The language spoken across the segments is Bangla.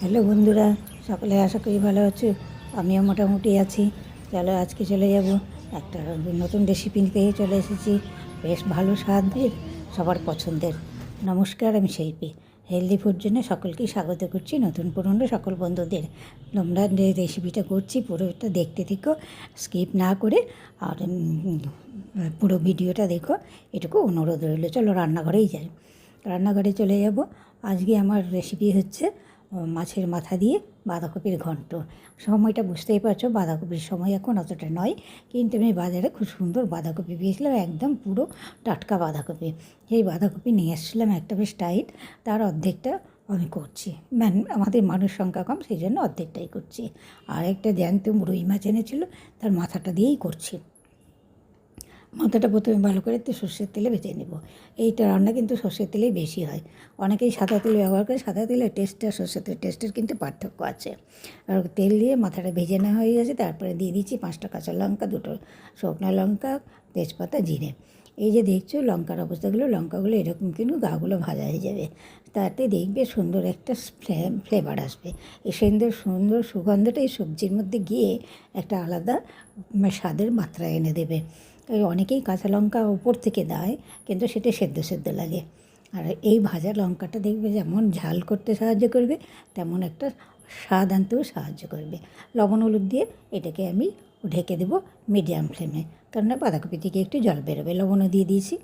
হ্যালো বন্ধুরা, সকলে আশা করি ভালো আছো? আমিও মোটামুটি আছি। চলো আজকে চলে যাব একটা নতুন রেসিপি নিতে চলে এসেছি। বেশ ভালো স্বাদের, সবার পছন্দের। নমস্কার, আমি শিল্পী। হেলদি ফুড জন্য সকলকেই স্বাগত করছি নতুন পুরনো সকল বন্ধুদের। তোমরা যে রেসিপিটা করছি পুরোটা দেখতে থেকো স্কিপ না করে, আর পুরো ভিডিওটা দেখো, এটুকু অনুরোধ রইল। চলো রান্নাঘরেই যাই। রান্নাঘরে চলে যাব। আজকে আমার রেসিপি হচ্ছে মাছের মাথা দিয়ে বাঁধাকপির ঘন্ট। সময়টা বুঝতেই পারছ, বাঁধাকপির সময় এখন অতটা নয়। কিন্তু আমি বাজারে খুব সুন্দর বাঁধাকপি পেয়েছিলাম, একদম পুরো টাটকা বাঁধাকপি। এই বাঁধাকপি নিয়ে এসেছিলাম একটা বেশ টাইট তার অর্ধেকটা আমি করছি। ম্যান, আমাদের মানুষ সংখ্যা কম, সেই জন্য অর্ধেকটাই করছি। আর একটা জ্যান্ত রুই মাছ এনেছিল, তার মাথাটা দিয়েই করছি। মাথাটা প্রথমে ভালো করে সর্ষের তেলে ভেজে নেব। এইটা রান্না কিন্তু সর্ষের তেলেই বেশি হয়। অনেকেই সাদা তেল ব্যবহার করে, সাদা তেলের টেস্টটা সর্ষের তেলের টেস্টের কিন্তু পার্থক্য আছে। আর তেল দিয়ে মাথাটা ভেজে নেওয়া হয়ে গেছে, তারপরে দিয়ে দিচ্ছি পাঁচটা কাঁচা লঙ্কা, দুটো শুকনো লঙ্কা, তেজপাতা, জিরে। এই যে দেখছ লঙ্কার অবস্থাগুলো, লঙ্কাগুলো এরকম কিন্তু গাগুলো ভাজা হয়ে যাবে। তাতে দেখবে সুন্দর একটা ফ্লেভার আসবে। এই সুন্দর সুন্দর সুগন্ধটা এই সবজির মধ্যে গিয়ে একটা আলাদা স্বাদের মাত্রা এনে দেবে। এই অনেকেই কাঁচা লঙ্কা ওপর থেকে দেয়, কিন্তু সেটা সেদ্ধ সেদ্ধ লাগে। আর এই ভাজা লঙ্কাটা দেখবে যেমন ঝাল করতে সাহায্য করবে, তেমন একটা স্বাদ আনতেও সাহায্য করবে। লবণ, হলুদ দিয়ে এটাকে আমি ঢেকে দেবো মিডিয়াম ফ্লেমে কেননা বাঁধাকপি থেকে একটু জল বেরোবে, লবণও দিয়ে দিয়েছি।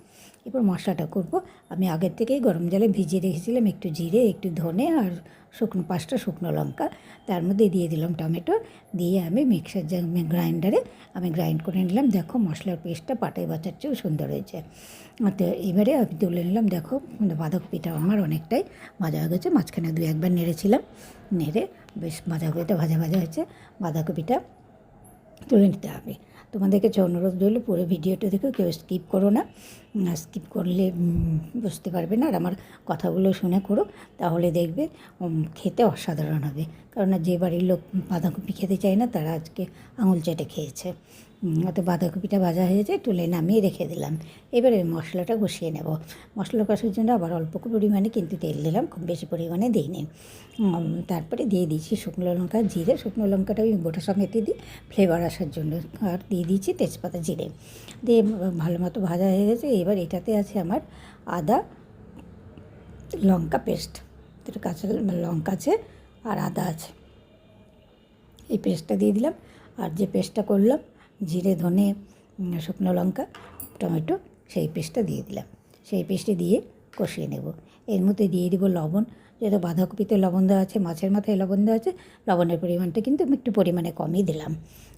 এরপর মশলাটা করব। আমি আগের থেকেই গরম জলে ভিজিয়ে রেখেছিলাম একটু জিরে, একটু ধনে আর শুকনো, পাঁচটা শুকনো লঙ্কা। তার মধ্যে দিয়ে দিলাম টমেটো। দিয়ে আমি মিক্সার গ্রাইন্ডারে আমি গ্রাইন্ড করে নিলাম। দেখো মশলার পেস্টটা পাটায় বাচার চেয়েও সুন্দর হয়েছে। তো এবারে আমি তুলে নিলাম, দেখো বাঁধাকপিটা আমার অনেকটাই ভাজা হয়ে গেছে। মাঝখানে দু একবার নেড়েছিলাম। নেড়ে বেশ বাঁধাকপিটা ভাজা ভাজা হয়েছে। বাঁধাকপিটা তুলে নিতে হবে। তোমাদেরকে কাছে অনুরোধ রইল, পুরো ভিডিওটা দেখো, কেউ স্কিপ করো না। স্কিপ করলে বুঝতে পারবে না। আর আমার কথাগুলো শুনে করো, তাহলে দেখবে খেতে অসাধারণ হবে। কারণ যে বাড়ির লোক বাঁধাকপি খেতে চায় না, তারা আজকে আঙুল চেটে খেয়েছে। উম, তো বাঁধাকপিটা ভাজা হয়েছে তুলে নামিয়ে রেখে দিলাম। এবারে মশলাটা কষিয়ে নেব। মশলা কষার জন্য আবার অল্প পরিমাণে কিন্তু তেল দিলাম খুব বেশি পরিমাণে দিইনি। তারপরে দিয়ে দিয়েছি শুকনো লঙ্কা জিরে। শুকনো লঙ্কাটা আমি গোটা সমেতে দিই ফ্লেভার আসার জন্য। আর দিয়ে দিয়েছি তেজপাতা জিরে। দিয়ে ভালো মতো ভাজা হয়ে গেছে। এবার এটাতে আছে আমার আদা লঙ্কা পেস্ট। দুটো কাঁচা লঙ্কা আছে আর আদা আছে। এই পেস্টটা দিয়ে দিলাম। আর যে পেস্টটা করলাম জিরে, ধনে শুকনো লঙ্কা, টমেটো, সেই পেস্টটা দিয়ে দিলাম। সেই পেস্টে দিয়ে কষিয়ে নেব। এর মধ্যে দিয়ে দিব লবণ যেহেতু বাঁধাকপিতে লবণ দেওয়া আছে, মাছের মাথায় লবণ দেওয়া আছে, লবণের পরিমাণটা কিন্তু আমি একটু পরিমাণে কমই দিলাম।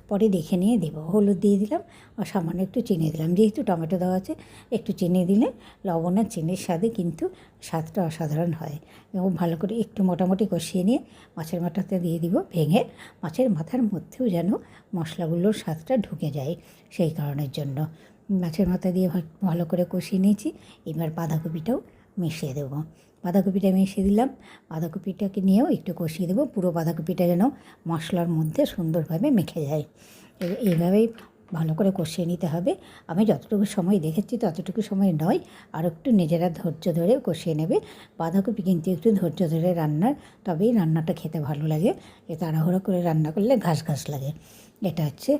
পরে দেখে নিয়ে দেবো। হলুদ দিয়ে দিলাম আর সামান্য একটু চিনি দিলাম। যেহেতু টমেটো দেওয়া আছে, একটু চিনি দিলে লবণ আর চিনির স্বাদে কিন্তু স্বাদটা অসাধারণ হয়। এবং ভালো করে একটু মোটামুটি কষিয়ে নিয়ে মাছের মাথাতে দিয়ে দিব ভেঙে। মাছের মাথার মধ্যেও যেন মশলাগুলোর স্বাদটা ঢুকে যায় সেই কারণের জন্য। মাছের মাথা দিয়ে ভালো করে কষিয়ে নিয়েছি। এবার বাঁধাকপিটাও মিশিয়ে দেবো। বাঁধাকপিটা মিশিয়ে দিলাম। বাঁধাকপিটাকে নিয়েও একটু কষিয়ে দেবো। পুরো বাঁধাকপিটা যেন মশলার মধ্যে সুন্দরভাবে মেখে যায়। এইভাবেই ভালো করে কষিয়ে নিতে হবে। আমি যতটুকু সময় দেখেছি ততটুকু সময় নয়, আর একটু নিজেরা ধৈর্য ধরে কষিয়ে নেবে। বাঁধাকপি কিন্তু একটু ধৈর্য ধরে রান্নার, তবেই রান্নাটা খেতে ভালো লাগে। এ, তাড়াহুড়ো করে রান্না করলে ঘাস ঘাস লাগে। এটা হচ্ছে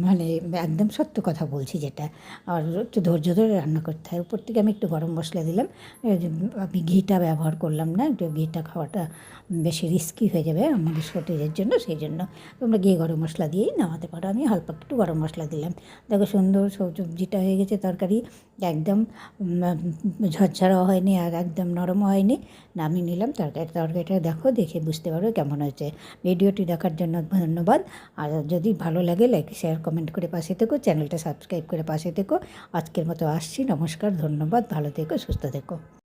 মানে একদম সত্য কথা বলছি যেটা। আর একটু ধৈর্য ধরে রান্না করতে হয়। উপর থেকে আমি একটু গরম মশলা দিলাম। আমি ঘিটা ব্যবহার করলাম না একটু ঘিটা খাওয়াটা বেশি রিস্কি হয়ে যাবে আমাদের শরীরের জন্য সেই জন্য। তোমরা ঘি গরম মশলা দিয়েই নামাতে পারো। আমি হালকা একটু গরম মশলা দিলাম। দেখো সুন্দর সবজিটা হয়ে গেছে তরকারি একদম উম, ঝরঝরা হয়নি আর একদম নরম হয়নি। নামিয়ে নিলাম তরকারি তরকারিটা দেখো দেখে বুঝতে পারো কেমন হয়েছে। ভিডিওটি দেখার জন্য ধন্যবাদ। আর যদি ভালো লাগে লাইক শেয়ার কমেন্ট করে পাশে থেকো চ্যানেলটা সাবস্ক্রাইব করে পাশে থেকো। আজকের মতো আসছি, নমস্কার, ধন্যবাদ, ভালো থেকো, সুস্থ থেকো।